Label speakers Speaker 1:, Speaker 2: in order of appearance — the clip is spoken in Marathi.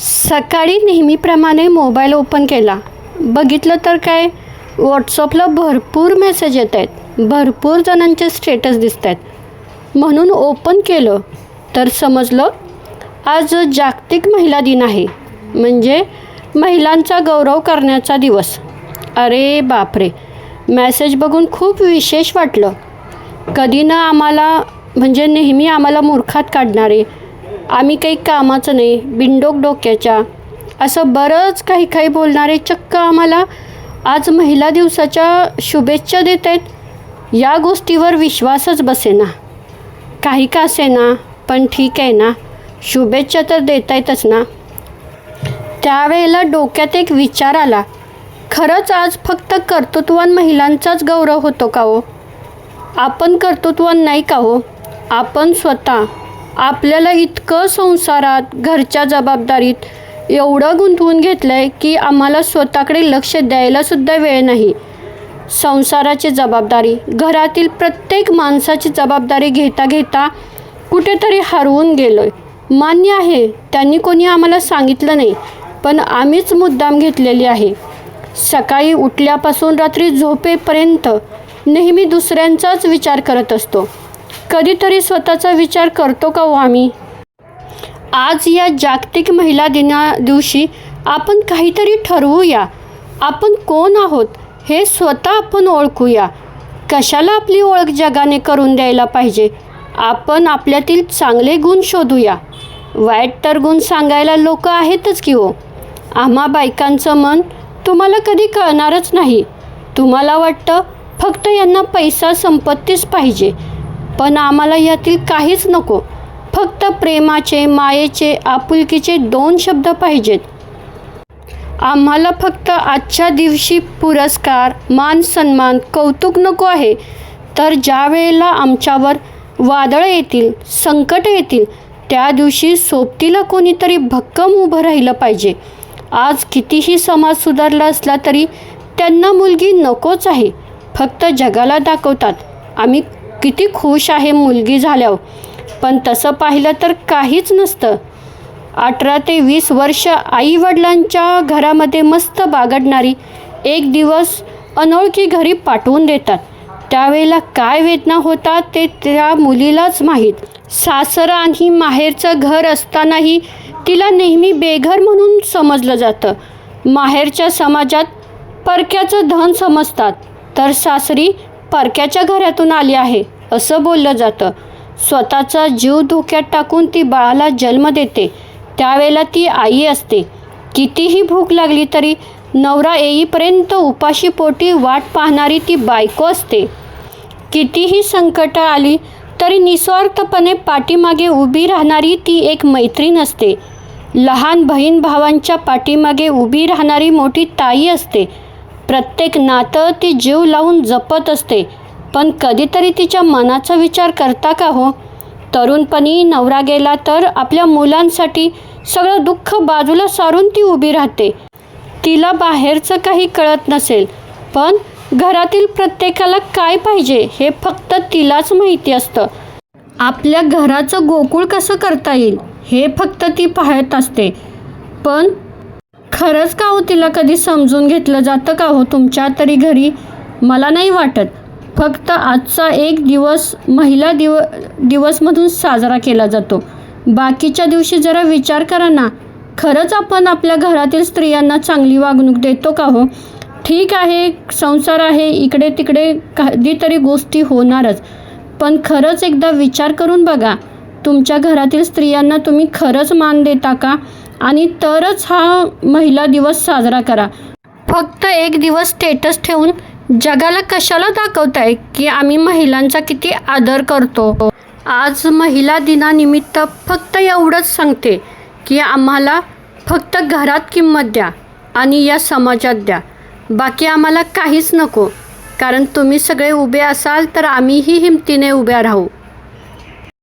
Speaker 1: सकाळी नेहमीप्रमाणे मोबाईल ओपन केला. बघितलं तर काय? व्हॉट्सअपला भरपूर मेसेज येत आहेत. भरपूर जणांचे स्टेटस दिसत आहेत. म्हणून ओपन केलं. तर समजलं आज जागतिक महिला दिन आहे. म्हणजे महिलांचा गौरव करण्याचा दिवस. अरे बापरे! मॅसेज बघून खूप विशेष वाटलं. कधी ना आम्हाला म्हणजे नेहमी आम्हाला मूर्खात काढणारे आम्ही काही कामाचं नाही बिंडोक डोक्याच्या. असं बरंच काही काही बोलणारे चक्क आम्हाला आज महिला दिवसाच्या शुभेच्छा देत आहेत. या गोष्टीवर विश्वासच बसेना. काही का असेना पण ठीक आहे ना. शुभेच्छा तर देत आहेतच ना. त्यावेळेला डोक्यात एक विचार आला. खरंच आज फक्त कर्तृत्वान महिलांचाच गौरव होतो का हो? आपण कर्तृत्वान नाही का हो? आपण स्वतः आपल्याला इतकं संसारात घरच्या जबाबदारीत एवढं गुंतवून घेतलं आहे की आम्हाला स्वतःकडे लक्ष द्यायलासुद्धा वेळ नाही. संसाराची जबाबदारी घरातील प्रत्येक माणसाची जबाबदारी घेता घेता कुठेतरी हरवून गेलो आहे मान्य आहे त्यांनी कोणी आम्हाला सांगितलं नाही पण आम्हीच मुद्दाम घेतलेली आहे. सकाळी उठल्यापासून रात्री झोपेपर्यंत नेहमी दुसऱ्यांचाच विचार करत असतो. कधीतरी स्वतःचा विचार करतो का हो आम्ही? आज या जागतिक महिला दिना दिवशी आपण काहीतरी ठरवूया. आपण कोण आहोत हे स्वतः आपण ओळखूया. कशाला आपली ओळख जगाने करून द्यायला पाहिजे? आपण आपल्यातील चांगले गुण शोधूया. वाईट तर गुण सांगायला लोक आहेतच की हो. आम्हा बायकांचं मन तुम्हाला कधी कळणारच नाही. तुम्हाला वाटतं फक्त यांना पैसा संपत्तीच पाहिजे. पण आम्हाला यातील काहीच नको. फक्त प्रेमाचे मायेचे आपुलकीचे दोन शब्द पाहिजेत. आम्हाला फक्त आजच्या दिवशी पुरस्कार मान सन्मान कौतुक नको आहे. तर ज्या वेळेला आमच्यावर वादळं येतील संकट येतील त्या दिवशी सोबतीला कोणीतरी भक्कम उभं राहिलं पाहिजे. आज कितीही समाज सुधारला असला तरी त्यांना मुलगी नकोच आहे. फक्त जगाला दाखवतात. आम्ही किती खुश आहे मुलगी झाल्यावर. पण तसं पाहिलं तर काहीच नसतं. अठरा ते वीस वर्ष आईवडिलांच्या घरामध्ये मस्त बागडणारी एक दिवस अनोळखी घरी पाठवून देतात. त्यावेळेला काय वेदना होतात ते त्या मुलीलाच माहीत. सासरं आणि माहेरचं घर असतानाही तिला नेहमी बेघर म्हणून समजलं जातं. माहेरच्या समाजात परक्याचं धन समजतात. तर सासरी परक्याच्या घरातून आली आहे असं बोललं जातं. स्वतःचा जीव धोक्यात टाकून ती बाळाला जन्म देते. त्यावेळेला ती आई असते. कितीही भूक लागली तरी नवरा येईपर्यंत उपाशी पोटी वाट पाहणारी ती बायको असते. कितीही संकटं आली तरी निस्वार्थपणे पाठीमागे उभी राहणारी ती एक मैत्रीण असते. लहान बहीण भावांच्या पाठीमागे उभी राहणारी मोठी ताई असते. प्रत्येक नातं ती जीव लावून जपत असते. पण कधीतरी तिच्या मनाचा विचार करता का हो? तरुणपणी नवरा गेला तर आपल्या मुलांसाठी सगळं दुःख बाजूला सारून ती उभी राहते. तिला बाहेरचं काही कळत नसेल. पण घरातील प्रत्येकाला काय पाहिजे हे फक्त तिलाच माहिती असतं. आपल्या घराचं गोकुळ कसं करता येईल हे फक्त ती पाहत असते. पण खरंच का हो तिला कधी समजून घेतलं जातं का हो तुमच्या तरी घरी? मला नाही वाटत. फक्त आजचा एक दिवस महिला दिव दिवसमधून साजरा केला जातो. बाकीच्या दिवशी जरा विचार करा ना. खरंच आपण आपल्या घरातील स्त्रियांना चांगली वागणूक देतो का हो? ठीक आहे संसार आहे इकडे तिकडे कधीतरी गोष्टी होणारच. पण खरंच एकदा विचार करून बघा. तुमच्या घरातील स्त्रियांना तुम्ही खरंच मान देता का? आणि तरच हा महिला दिवस साजरा करा. फक्त एक दिवस स्टेटस ठेवून जगाला कशाला दाखवताय की आम्ही महिलांचा किती आदर करतो? आज महिला दिनानिमित्त फक्त एवढंच सांगते की आम्हाला फक्त घरात किंमत द्या आणि या समाजात द्या. बाकी आम्हाला काहीच नको. कारण तुम्ही सगळे उभे असाल तर आम्हीही हिमतीने उभ्या राहू.